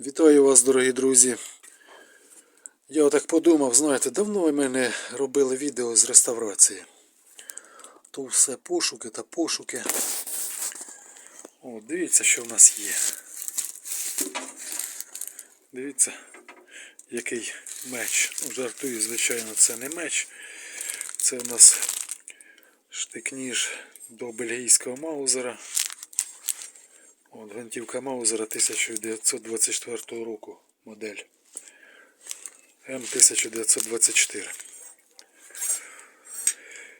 Вітаю вас, дорогі друзі. Я отак подумав, знаєте, давно ми не робили відео з реставрації. То все пошуки та пошуки. О, дивіться, що в нас є. Дивіться, який меч. Жартую, звичайно, це не меч. Це у нас штик-ніж до бельгійського маузера. От, гвинтівка Маузера 1924 року модель М1924.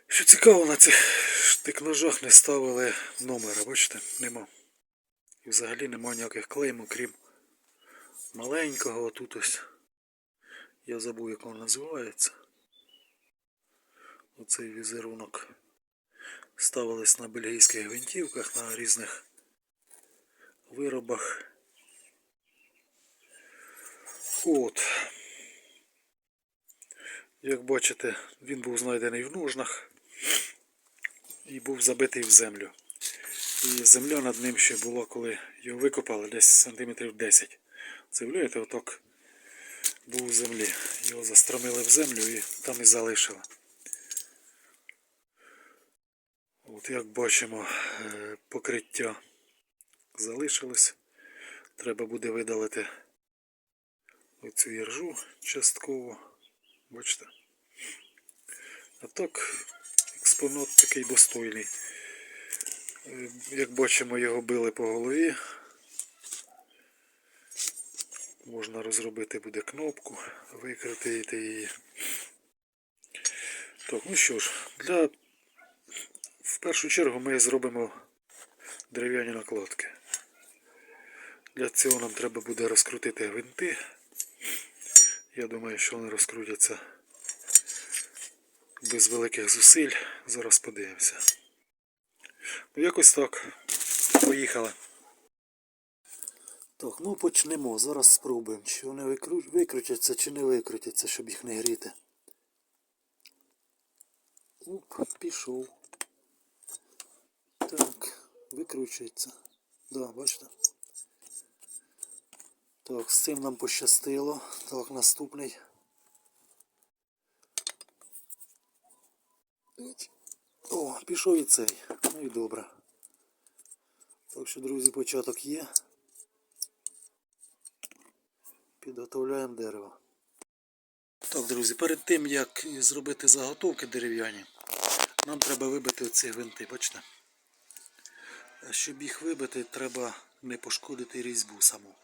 Що цікаво, на цих штик-ножах не ставили номера, бачите, нема. І взагалі нема ніяких клейм, окрім маленького отут ось. Я забув, як він називається. Оцей візерунок. Ставились на бельгійських гвинтівках, на різних виробах. От. Як бачите, він був знайдений в ножнах і був забитий в землю. І земля над ним ще була, коли його викопали, десь сантиметрів 10. Це вляєте, отак був в землі. Його застромили в землю і там і залишили. От як бачимо, е, покриття залишилось. Треба буде видалити оцю іржу частково. Бачите? А так, експонат такий достойний. Е, Як бачимо, його били по голові. Можна розробити буде кнопку, викрутити її. Так, ну що ж, для в першу чергу ми зробимо дерев'яні накладки. Для цього нам треба буде розкрутити гвинти. Я думаю, що вони розкрутяться без великих зусиль. Зараз подивимося. Ну, якось так. Поїхали. Так, ну почнемо. Зараз спробуємо, чи вони викрутяться, чи не викрутяться, щоб їх не гріти. Оп, пішов. Так, викручується. Да, бачите? Так, з цим нам пощастило. Так, наступний. О, пішов і цей. Ну і добре. Так що, друзі, початок є. Підготовляємо дерево. Так, друзі, перед тим як зробити заготовки дерев'яні, нам треба вибити ці гвинти, бачите? Щоб їх вибити, треба не пошкодити різьбу саму.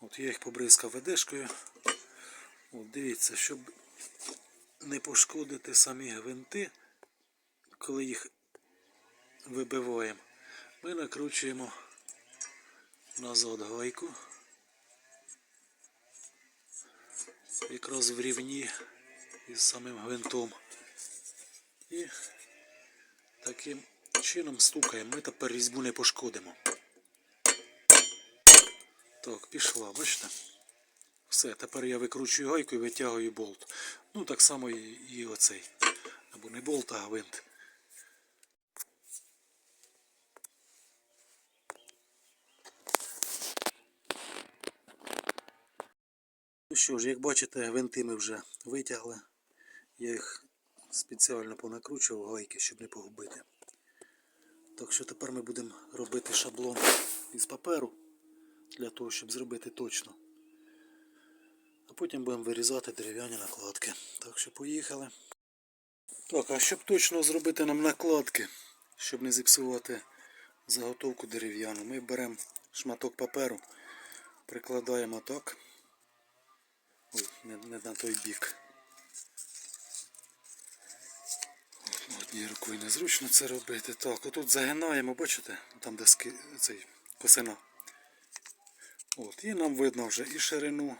От я їх побризкав ведешкою. От дивіться, щоб не пошкодити самі гвинти, коли їх вибиваємо, ми накручуємо назад гайку. Якраз в рівні із самим гвинтом. І таким чином стукаємо. Ми тепер різьбу не пошкодимо. Так, пішла, бачите? Все, тепер я викручую гайку і витягую болт. Ну, так само і, і оцей. Або не болт, а гвинт. Ну що ж, як бачите, гвинти ми вже витягли. Я їх спеціально понакручував гайки, щоб не погубити. Так що тепер ми будемо робити шаблон із паперу для того, щоб зробити точно. А потім будемо вирізати дерев'яні накладки. Так що поїхали. Так, а щоб точно зробити нам накладки, щоб не зіпсувати заготовку дерев'яну, ми беремо шматок паперу, прикладаємо так. Ой, не, не на той бік. Однією рукою незручно це робити. Так, отут загинаємо, бачите? Там де ски, цей косина. От, і нам видно вже і ширину,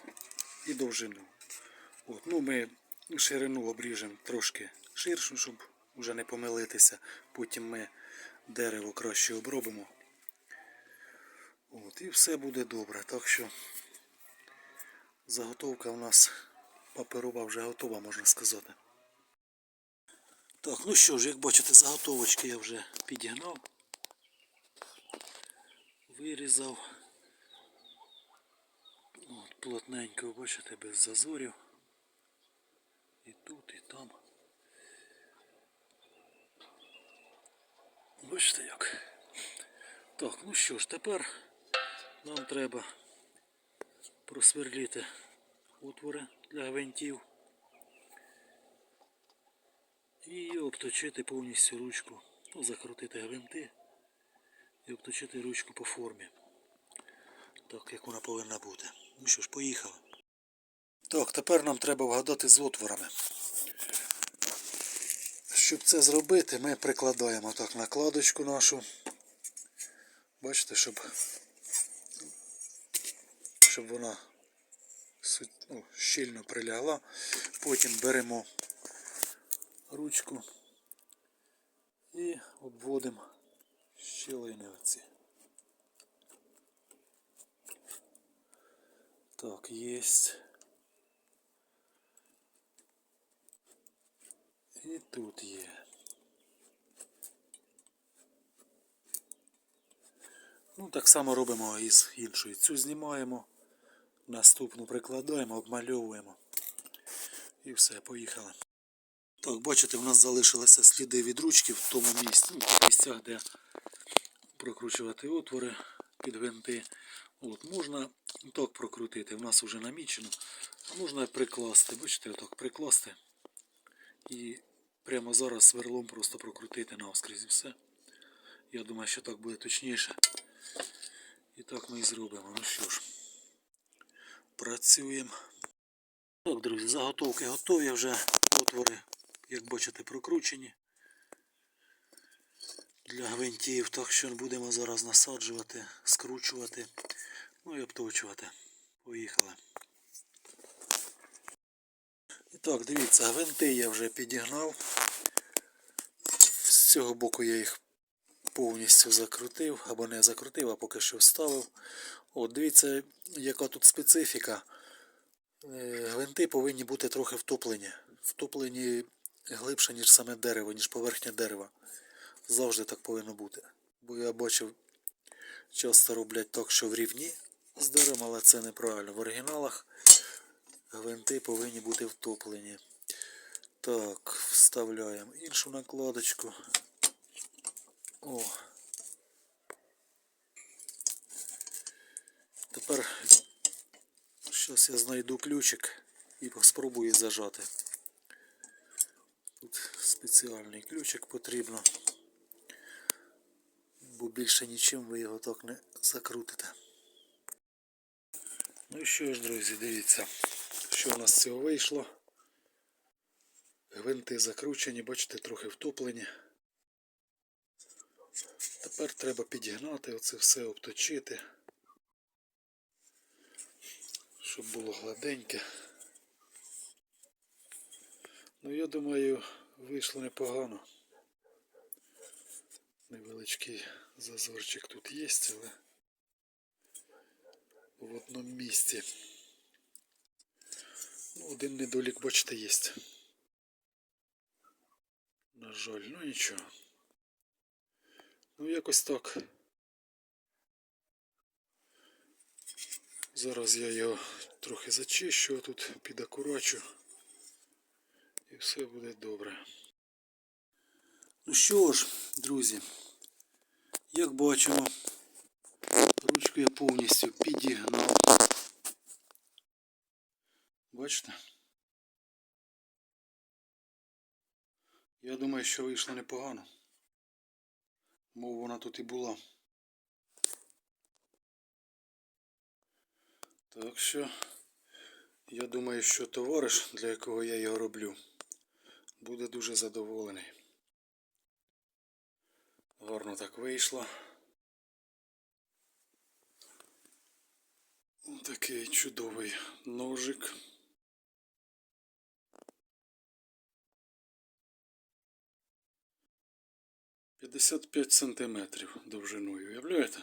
і довжину. От, ну ми ширину обріжемо трошки ширшу, щоб вже не помилитися. Потім ми дерево краще обробимо. От, і все буде добре. Так що заготовка у нас паперова вже готова, можна сказати. Так, ну що ж, як бачите, заготовочки я вже підігнав, вирізав. Плотненько, бачите, без зазорів. І тут, і там. Бачите як. Так, ну що ж, тепер нам треба просверліти отвори для гвинтів і обточити повністю ручку, ну, закрутити гвинти і обточити ручку по формі. Так, як вона повинна бути. Ну що ж, поїхали. Так, тепер нам треба вгадати з отворами. Щоб це зробити, ми прикладаємо так накладочку нашу. Бачите, щоб, щоб вона ну, щільно прилягла. Потім беремо ручку і обводимо щілини оці. Так, есть. І тут є. Ну, так само робимо і з іншою. Цю знімаємо, наступну прикладаємо, обмальовуємо. І все, поїхали. Так, бачите, в нас залишилися сліди від ручки в тому місці, ну, в місцях, де прокручувати отвори під гвинти. От, можна так прокрутити, в нас вже намічено. А можна прикласти, бачите, отак прикласти. І прямо зараз сверлом просто прокрутити навскрізь і все. Я думаю, що так буде точніше. І так ми і зробимо. Ну що ж, працюємо. Так, друзі, заготовки готові вже. Отвори, як бачите, прокручені для гвинтів. Так що будемо зараз насаджувати, скручувати, ну і обточувати. Поїхали. І так, дивіться, гвинти я вже підігнав. З цього боку я їх повністю закрутив, або не закрутив, а поки що вставив. От, дивіться, яка тут специфіка. Е, Гвинти повинні бути трохи втоплені. Втоплені глибше, ніж саме дерево, ніж поверхня дерева. Завжди так повинно бути. Бо я бачив, часто роблять так, що в рівні з деревом, але це неправильно. В оригіналах гвинти повинні бути втоплені. Так, вставляємо іншу накладочку. О. Тепер щось я знайду ключик і спробую зажати. Тут спеціальний ключик потрібно, бо більше нічим ви його так не закрутите. Ну і що ж, друзі, дивіться, що у нас з цього вийшло. Гвинти закручені, бачите, трохи втоплені. Тепер треба підігнати оце все, обточити, щоб було гладеньке. Ну, я думаю, вийшло непогано. Невеличкий зазорчик тут є, але в одному місці. Ну, один недолік, бачите, є. На жаль, ну нічого. Ну, якось так. Зараз я його трохи зачищу, тут підакурачу. І все буде добре. Ну що ж, друзі, як бачимо, ручку я повністю підігнав. Бачите? Я думаю, що вийшло непогано. Мов вона тут і була. Так що, я думаю, що товариш, для якого я його роблю, буде дуже задоволений. Гарно так вийшло. Такий чудовий ножик. П'ятдесят п'ять сантиметрів довжиною, уявляєте?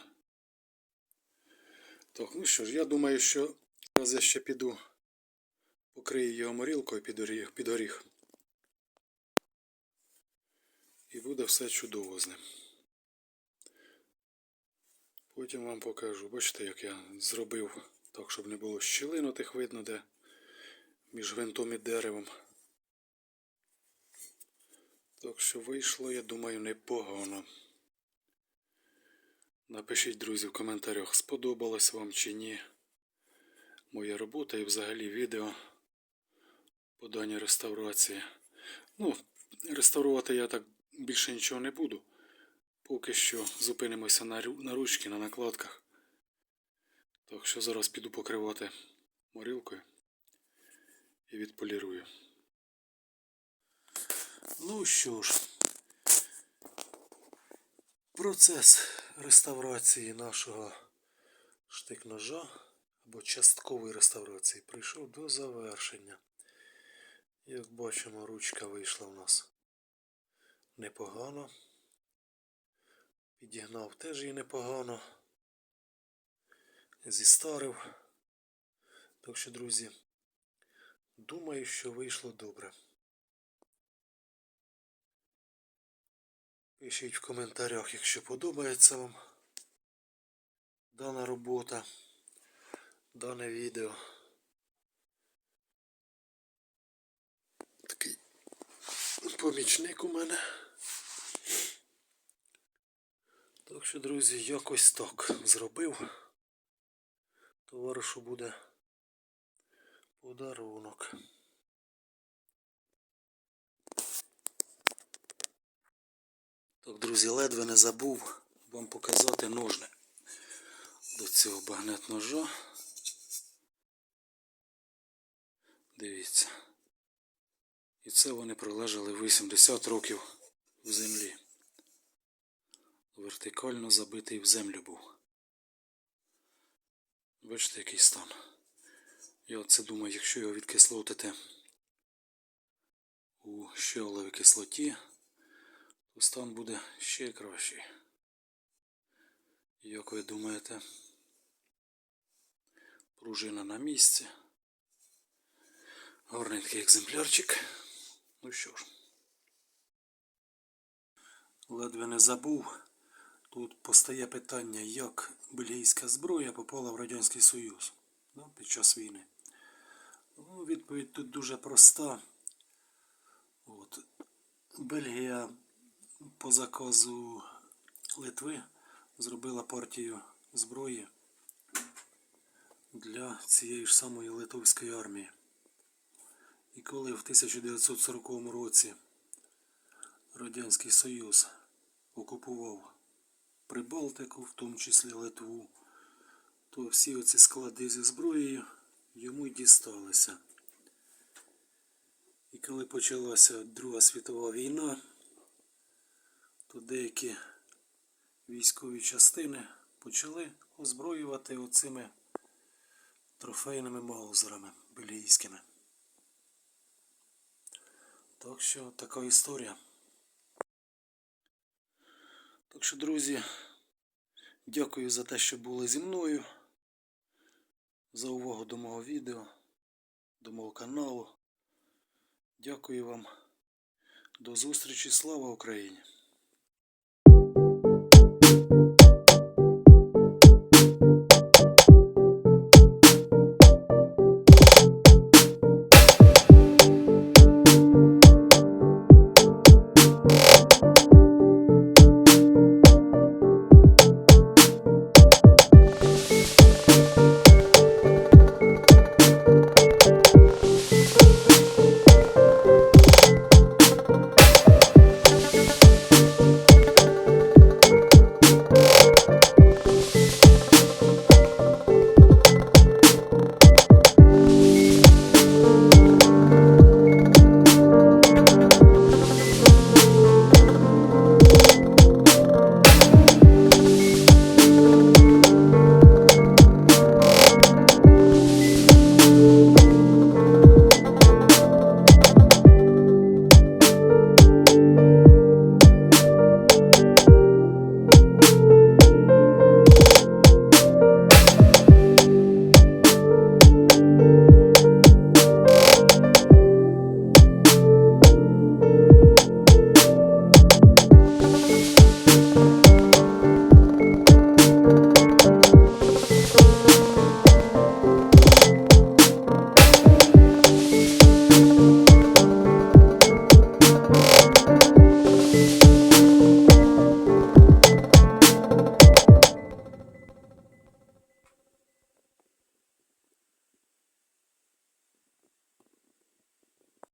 Так, ну що ж, я думаю, що зараз я ще піду покрию його морілкою під оріг, під оріг. І буде все чудово з ним. Потім вам покажу. Бачите, як я зробив Так, щоб не було щілин тих видно, де між гвинтом і деревом. Так що вийшло, я думаю, непогано. Напишіть, друзі, в коментарях, сподобалось вам чи ні моя робота і взагалі відео по даній реставрації. Ну, реставрувати я так більше нічого не буду. Поки що зупинимося на, на ручки, на накладках. Так що зараз піду покривати морилкою і відполірую. Ну що ж, процес реставрації нашого штик-ножа або часткової реставрації прийшов до завершення. Як бачимо, ручка вийшла в нас непогано. Підігнав теж її непогано. Зістарив. Так що, друзі, думаю, що вийшло добре. Пишіть в коментарях, якщо подобається вам дана робота, дане відео. Такий помічник у мене. Так що, друзі, якось так зробив. Товаришу буде подарунок. Так, друзі, ледве не забув вам показати ножни до цього багнет ножа. Дивіться. І це вони пролежали 80 років в землі. Вертикально забитий в землю був. Бачите, який стан. Я оце думаю, якщо його відкислотити у щеловій кислоті, то стан буде ще кращий. Як ви думаєте, пружина на місці. Гарненький екземплярчик. Ну що ж, ледве не забув. Тут постає питання, як бельгійська зброя попала в Радянський Союз ну, під час війни. Ну, відповідь тут дуже проста. От. Бельгія по заказу Литви зробила партію зброї для цієї ж самої литовської армії. І коли в 1940 році Радянський Союз окупував Прибалтику, в тому числі Литву, то всі оці склади зі зброєю йому й дісталися. І коли почалася Друга світова війна, то деякі військові частини почали озброювати оцими трофейними маузерами бельгійськими. Так що така історія. Так що, друзі, дякую за те, що були зі мною. За увагу до мого відео, до мого каналу. Дякую вам. До зустрічі. Слава Україні!